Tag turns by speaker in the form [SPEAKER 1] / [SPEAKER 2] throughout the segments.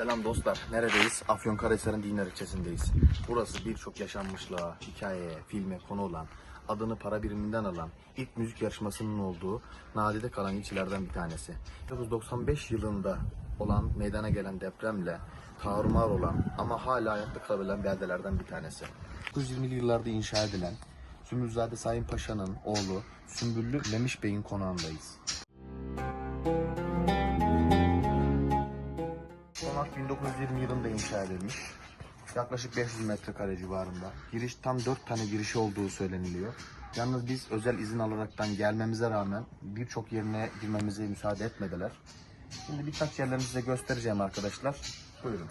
[SPEAKER 1] Selam dostlar. Neredeyiz? Afyonkarahisar'ın Dinar ilçesindeyiz. Burası birçok yaşanmışlığa, hikayeye, filme konu olan, adını para biriminden alan, ilk müzik yarışmasının olduğu nadide kalan ilçelerden bir tanesi. 1995 yılında olan meydana gelen depremle tarumar olan ama hala ayakta kalabilen beldelerden bir tanesi. 1920'li yıllarda inşa edilen Sümbülzade Sayın Paşa'nın oğlu Sümbüllü Memiş Bey'in konağındayız. Konak 1920 yılında inşa edilmiş. Yaklaşık 500 metrekare civarında. Giriş tam 4 tane girişi olduğu söyleniliyor. Yalnız biz özel izin alaraktan gelmemize rağmen birçok yerine girmemize müsaade etmediler. Şimdi birkaç yerlerini size göstereceğim arkadaşlar. Buyurun.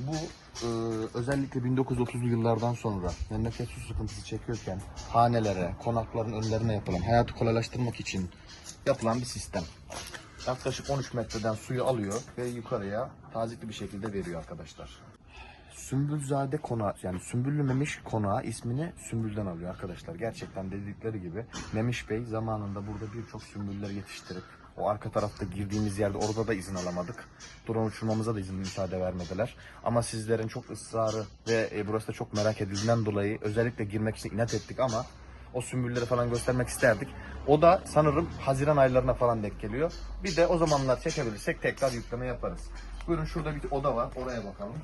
[SPEAKER 1] Bu e, özellikle 1930'lu yıllardan sonra memleket su sıkıntısı çekiyorken hanelere, konakların önlerine yapılan, hayatı kolaylaştırmak için yapılan bir sistem. Yaklaşık 13 metreden suyu alıyor ve yukarıya tazikli bir şekilde veriyor arkadaşlar. Sümbülzade konağı yani Sümbüllü Memiş konağı ismini Sümbül'den alıyor arkadaşlar. Gerçekten dedikleri gibi Memiş Bey zamanında burada birçok sümbüller yetiştirip o arka tarafta girdiğimiz yerde orada da izin alamadık. Drone uçurmamıza da izin müsaade vermediler. Ama sizlerin çok ısrarı ve e, burası da çok merak edildiğinden dolayı özellikle girmek için inat ettik ama o sümbülleri falan göstermek isterdik. O da sanırım Haziran aylarına falan denk geliyor. Bir de o zamanlar çekebilirsek tekrar yükleme yaparız. Buyurun şurada bir oda var. Oraya bakalım.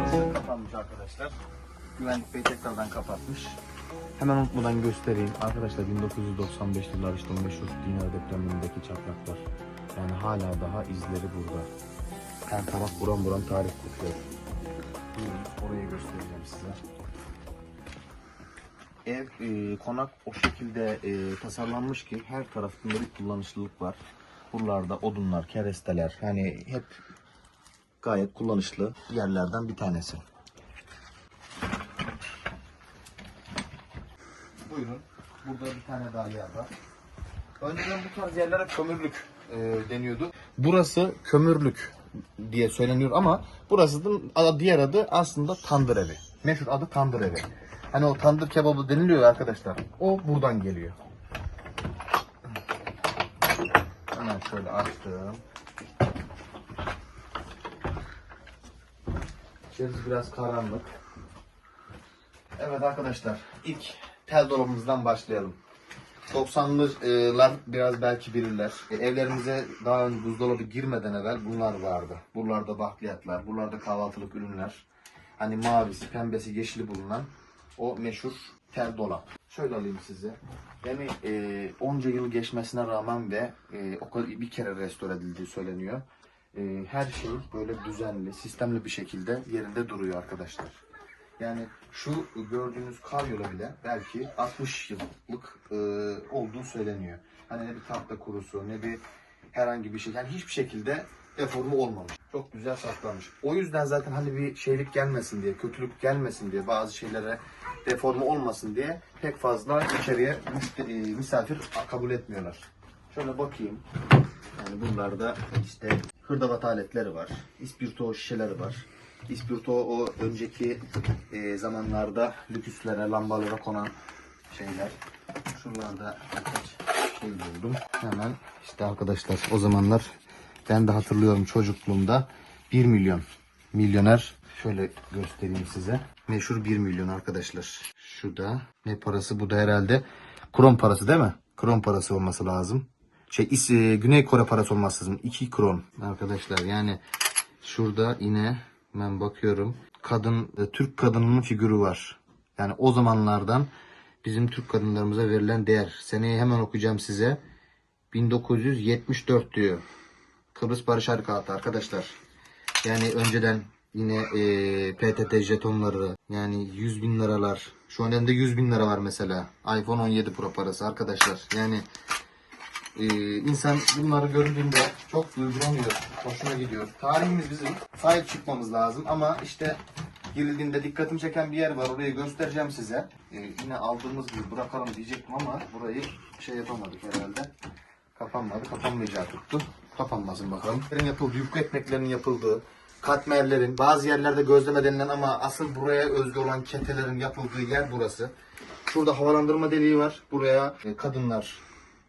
[SPEAKER 1] Burası kapanmış arkadaşlar. Güvenlik Bey tekrardan kapatmış. Hemen unutmadan göstereyim. Arkadaşlar 1995 yıllar işte meşhur dünya depremindeki çatlaklar. Yani hala daha izleri burada. Her taraf buram buram tarih kokuyor. Göstereceğim size. Ev, e, konak o şekilde e, tasarlanmış ki her tarafında bir kullanışlılık var. Buralarda odunlar, keresteler hani hep gayet kullanışlı yerlerden bir tanesi. Buyurun. Burada bir tane daha yer var. Önceden bu tarz yerlere kömürlük e, deniyordu. Burası kömürlük diye söyleniyor ama burasının adı- diğer adı aslında tandır evi. Meşhur adı tandır evi. Hani o tandır kebabı deniliyor arkadaşlar. O buradan geliyor. Hemen şöyle açtım. İçerisi biraz karanlık. Evet arkadaşlar ilk tel dolabımızdan başlayalım. 90'lılar biraz belki bilirler. E, evlerimize daha önce buzdolabı girmeden evvel bunlar vardı. Buralarda bakliyatlar, buralarda kahvaltılık ürünler. Hani mavisi, pembesi, yeşili bulunan o meşhur tel dolap. Şöyle alayım size. Yani e, onca yıl geçmesine rağmen ve e, o kadar bir kere restore edildiği söyleniyor. E, her şey böyle düzenli, sistemli bir şekilde yerinde duruyor arkadaşlar. Yani şu gördüğünüz kar yolu bile belki 60 yıllık e, olduğu söyleniyor. Hani ne bir tahta kurusu ne bir herhangi bir şey. Yani hiçbir şekilde deformu olmamış. Çok güzel saklanmış. O yüzden zaten hani bir şeylik gelmesin diye, kötülük gelmesin diye, bazı şeylere deforme olmasın diye pek fazla içeriye müşteri, misafir kabul etmiyorlar. Şöyle bakayım. Yani bunlarda işte hırdavat aletleri var. İspirto şişeleri var. İspirto o önceki e, zamanlarda lüküslere, lambalara konan şeyler. Şuralarda birkaç şey buldum. Hemen işte arkadaşlar o zamanlar ben de hatırlıyorum çocukluğumda 1 milyon milyoner şöyle göstereyim size. Meşhur 1 milyon arkadaşlar. Şu da ne parası bu da herhalde kron parası değil mi? Kron parası olması lazım. Şey e, Güney Kore parası olması lazım. 2 kron arkadaşlar. Yani şurada yine ben bakıyorum. Kadın e, Türk kadınının figürü var. Yani o zamanlardan bizim Türk kadınlarımıza verilen değer. Seneyi hemen okuyacağım size. 1974 diyor. Kıbrıs Barış Harekatı arkadaşlar. Yani önceden yine e, PTT jetonları yani 100 bin liralar. Şu an elimde 100 bin lira var mesela. iPhone 17 Pro parası arkadaşlar. Yani e, insan bunları gördüğünde çok duygulanıyor. Hoşuna gidiyor. Tarihimiz bizim. Sahip çıkmamız lazım ama işte girildiğinde dikkatimi çeken bir yer var. Orayı göstereceğim size. E, yine aldığımız gibi bırakalım diyecektim ama burayı şey yapamadık herhalde. Kapanmadı. Kapanmayacağı tuttu. Kapanmasın bakalım. Ekmeklerin yapıldığı, yufka ekmeklerinin yapıldığı, katmerlerin, bazı yerlerde gözleme denilen ama asıl buraya özgü olan ketelerin yapıldığı yer burası. Şurada havalandırma deliği var. Buraya e, kadınlar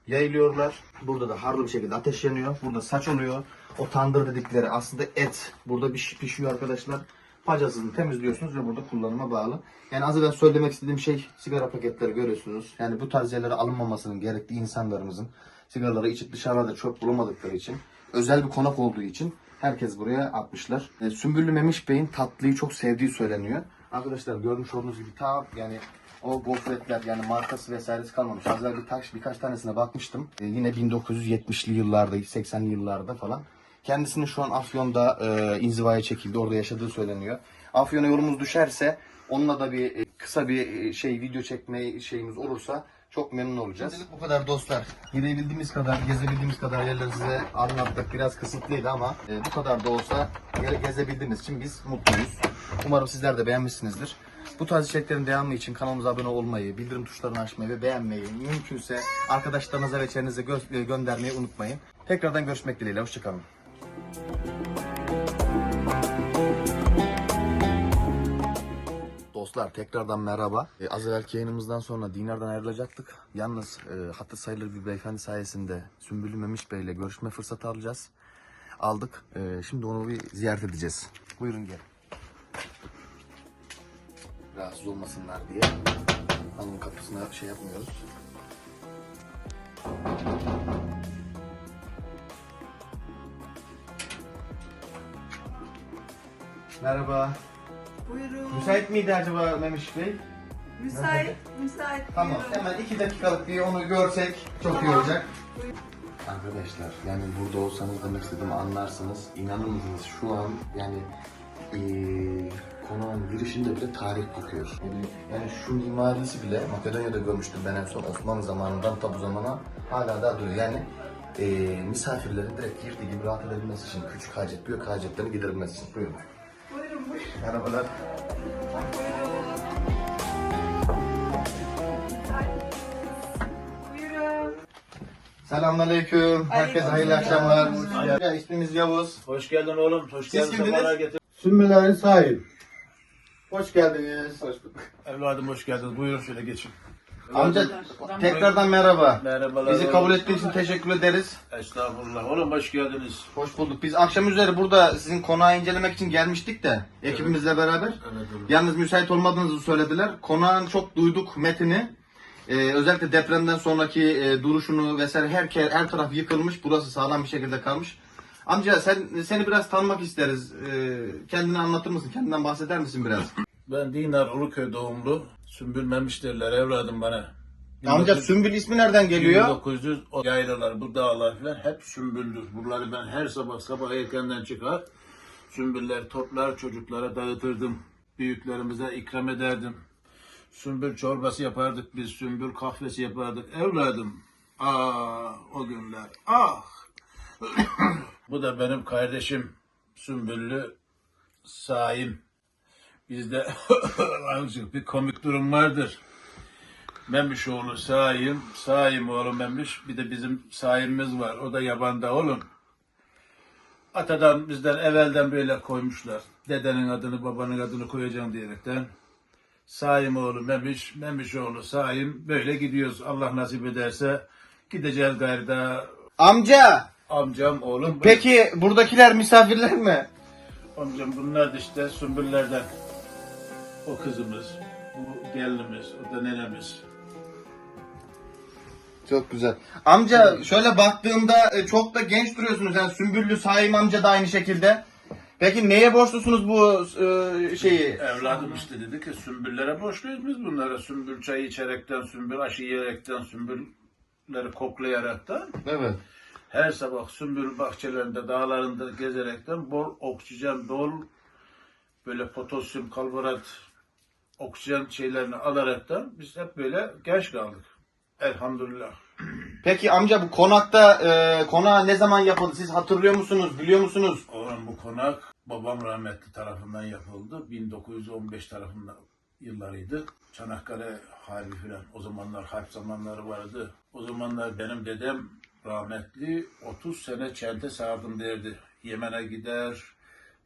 [SPEAKER 1] yayılıyorlar. Burada da harlı bir şekilde ateş yanıyor. Burada saç oluyor. O tandır dedikleri aslında et. Burada bir pişiyor arkadaşlar. Pacasını temizliyorsunuz ve burada kullanıma bağlı. Yani az evvel söylemek istediğim şey sigara paketleri görüyorsunuz. Yani bu tarz yerlere alınmamasının gerektiği insanlarımızın sigaraları içip dışarıda çöp bulamadıkları için özel bir konak olduğu için herkes buraya atmışlar. E, Sümbüllü Memiş Bey'in tatlıyı çok sevdiği söyleniyor. Arkadaşlar görmüş olduğunuz gibi ta yani o gofretler yani markası vesairesi kalmamış. Az evvel birkaç, birkaç tanesine bakmıştım. E, yine 1970'li yıllarda, 80'li yıllarda falan. Kendisinin şu an Afyon'da e, inzivaya çekildi. Orada yaşadığı söyleniyor. Afyon'a yolumuz düşerse onunla da bir e, kısa bir e, şey video çekme şeyimiz olursa çok memnun olacağız. bu kadar dostlar. Gidebildiğimiz kadar, gezebildiğimiz kadar yerleri size anlattık. Biraz kısıtlıydı ama e, bu kadar da olsa ge- gezebildiğimiz için biz mutluyuz. Umarım sizler de beğenmişsinizdir. Bu tarz içeriklerin devamı için kanalımıza abone olmayı, bildirim tuşlarını açmayı ve beğenmeyi, mümkünse arkadaşlarınıza ve çevrenize gö- e, göndermeyi unutmayın. Tekrardan görüşmek dileğiyle. Hoşçakalın. Dostlar tekrardan merhaba. E, az evvelki yayınımızdan sonra Dinar'dan ayrılacaktık. Yalnız e, hatır sayılır bir beyefendi sayesinde Sümbülü Memiş Bey ile görüşme fırsatı alacağız. Aldık. E, şimdi onu bir ziyaret edeceğiz. Buyurun gel. Rahatsız olmasınlar diye. Hanımın kapısına şey yapmıyoruz. Merhaba.
[SPEAKER 2] Buyurun.
[SPEAKER 1] Müsait miydi acaba Memiş Bey?
[SPEAKER 2] Müsait, müsait.
[SPEAKER 1] Tamam.
[SPEAKER 2] Buyurun.
[SPEAKER 1] Hemen iki dakikalık bir onu görsek çok iyi olacak. Arkadaşlar yani burada olsanız demek istediğimi anlarsınız. İnanır mısınız şu an yani eee konağın girişinde bile tarih kokuyor. Yani, yani şu mimarisi bile Makedonya'da görmüştüm ben en son Osmanlı zamanından ta bu zamana hala da duruyor. Yani eee misafirlerin direkt girdiği gibi rahat edebilmesi için küçük hacet, büyük hacetlerini giderilmesi için. Buyurun. Merhabalar. Selamünaleyküm. Herkese hayırlı akşamlar. Ya, ismimiz Yavuz.
[SPEAKER 3] Hoş geldin oğlum. Hoş
[SPEAKER 1] Siz
[SPEAKER 3] geldin.
[SPEAKER 1] kimdiniz?
[SPEAKER 3] Sefalar getir.
[SPEAKER 4] Sahip.
[SPEAKER 1] Hoş geldiniz. Hoş bulduk.
[SPEAKER 3] Evladım hoş geldiniz. Buyurun şöyle geçin.
[SPEAKER 1] Amca tekrardan merhaba.
[SPEAKER 3] Merhabalar.
[SPEAKER 1] Bizi kabul ettiğiniz için teşekkür ederiz.
[SPEAKER 3] Estağfurullah. Oğlum hoş geldiniz.
[SPEAKER 1] Hoş bulduk. Biz akşam üzeri burada sizin konağı incelemek için gelmiştik de ekibimizle beraber.
[SPEAKER 3] Evet.
[SPEAKER 1] Yalnız müsait olmadığınızı söylediler. Konağın çok duyduk metini. Ee, özellikle depremden sonraki e, duruşunu vesaire her her taraf yıkılmış. Burası sağlam bir şekilde kalmış. Amca sen seni biraz tanımak isteriz. Ee, kendini anlatır mısın? Kendinden bahseder misin biraz?
[SPEAKER 3] Ben Dinar Uluköy doğumlu. Sümbül Memiş derler evladım bana.
[SPEAKER 1] Amca Sümbül ismi nereden geliyor?
[SPEAKER 3] 1900 o yaylalar, bu dağlar falan hep sümbüldür. Buraları ben her sabah sabah erkenden çıkar. Sümbüller toplar çocuklara dağıtırdım. Büyüklerimize ikram ederdim. Sümbül çorbası yapardık biz, sümbül kahvesi yapardık. Evladım, ah o günler, ah. bu da benim kardeşim Sümbüllü Saim. Bizde azıcık bir komik durum vardır. Memiş oğlu Saim, Saim oğlu Memiş. Bir de bizim Saim'imiz var. O da yabanda oğlum. Atadan bizden evvelden böyle koymuşlar. Dedenin adını, babanın adını koyacağım diyerekten. Saim oğlu Memiş, Memiş oğlu Saim. Böyle gidiyoruz. Allah nasip ederse gideceğiz gayrı da
[SPEAKER 1] Amca!
[SPEAKER 3] amcam oğlum.
[SPEAKER 1] Peki buradakiler misafirler mi?
[SPEAKER 3] Amcam bunlar da işte sümbüllerden. O kızımız, bu gelinimiz, o da nenemiz.
[SPEAKER 1] Çok güzel. Amca şöyle baktığımda e, çok da genç duruyorsunuz. Yani Sümbüllü Saim amca da aynı şekilde. Peki neye borçlusunuz bu e, şeyi?
[SPEAKER 3] Evladım işte dedi ki sümbüllere borçluyuz biz bunlara. Sümbül çayı içerekten, sümbül aşı yiyerekten, sümbülleri koklayaraktan.
[SPEAKER 1] Evet.
[SPEAKER 3] Her sabah sümbül bahçelerinde, dağlarında gezerekten bol oksijen, bol böyle potasyum, karbonat, oksijen şeylerini alaraktan biz hep böyle genç kaldık. Elhamdülillah.
[SPEAKER 1] Peki amca bu konakta e, konağı ne zaman yapıldı? Siz hatırlıyor musunuz? Biliyor musunuz?
[SPEAKER 3] Oğlum bu konak babam rahmetli tarafından yapıldı. 1915 tarafından yıllarıydı. Çanakkale Harbi filan. O zamanlar harp zamanları vardı. O zamanlar benim dedem rahmetli 30 sene çente sardım derdi. Yemen'e gider,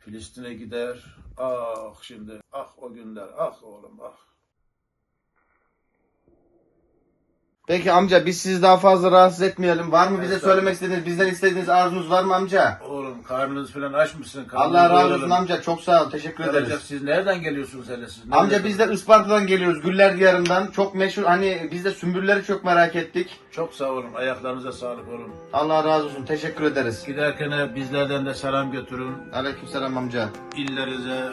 [SPEAKER 3] Filistin'e gider. Ah şimdi, ah o günler, ah oğlum ah.
[SPEAKER 1] Peki amca biz sizi daha fazla rahatsız etmeyelim. Var mı bize söylemek istediğiniz, bizden istediğiniz arzunuz var mı amca?
[SPEAKER 3] Oğlum karnınız falan aç mısın?
[SPEAKER 1] Allah razı olsun amca. Çok sağ ol. Teşekkür
[SPEAKER 3] Kardeşim,
[SPEAKER 1] ederiz.
[SPEAKER 3] Siz nereden geliyorsunuz hele siz?
[SPEAKER 1] Amca
[SPEAKER 3] Nereden?
[SPEAKER 1] biz de Isparta'dan geliyoruz. Güller Diyarı'ndan. Çok meşhur. Hani biz de sümbülleri çok merak ettik.
[SPEAKER 3] Çok sağ olun. Ayaklarınıza sağlık oğlum.
[SPEAKER 1] Allah razı olsun. Teşekkür ederiz.
[SPEAKER 3] Giderken bizlerden de selam götürün.
[SPEAKER 1] Aleykümselam amca.
[SPEAKER 3] İllerinize,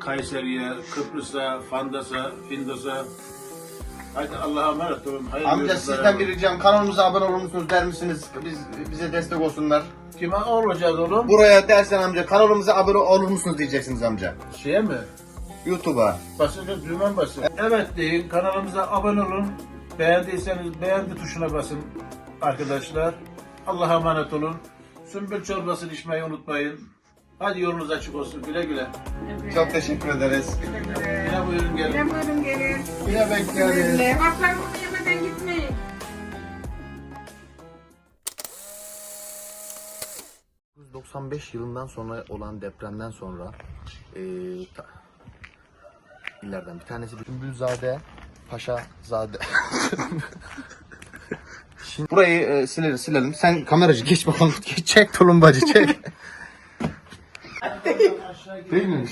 [SPEAKER 3] Kayseri'ye, Kıbrıs'a, Fandas'a, Findos'a. Haydi Allah'a emanet olun. Hayırlı
[SPEAKER 1] Amca
[SPEAKER 3] yolculuklar
[SPEAKER 1] sizden bir ricam kanalımıza abone olur musunuz der misiniz? Biz bize destek olsunlar.
[SPEAKER 3] Kime olacağız oğlum?
[SPEAKER 1] Buraya dersen amca kanalımıza abone olur musunuz diyeceksiniz amca.
[SPEAKER 3] Şeye mi?
[SPEAKER 1] YouTube'a.
[SPEAKER 3] Basınca düğmen basın. Evet deyin. Kanalımıza abone olun. Beğendiyseniz beğendi tuşuna basın arkadaşlar. Allah'a emanet olun. Sümbül çorbasını içmeyi unutmayın. Hadi yolunuz açık olsun. Güle güle.
[SPEAKER 1] Çok teşekkür ederiz.
[SPEAKER 3] Yine buyurun gelin.
[SPEAKER 2] Ne buyurun gelin.
[SPEAKER 1] Yine bekleriz.
[SPEAKER 2] Levaklarımı yemeden gitmeyin.
[SPEAKER 1] ...1995 yılından sonra olan depremden sonra... eee ta- illerden bir tanesi Sümbülzade, Paşazade... Şimdi burayı e, silelim, silelim. Sen kameracı geç bakalım. Geç, çek tulumbacı çek. Değil mi?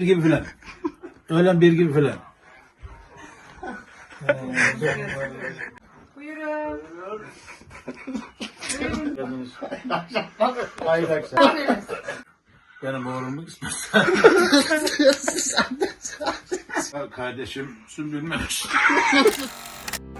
[SPEAKER 3] Bir gibi filan. Öğlen bir gibi filan.
[SPEAKER 2] Buyurun.
[SPEAKER 3] Geldiniz.
[SPEAKER 1] Hayır akşam.
[SPEAKER 3] Benim oğlumu kısmet. Kardeşim sümbülmemiş.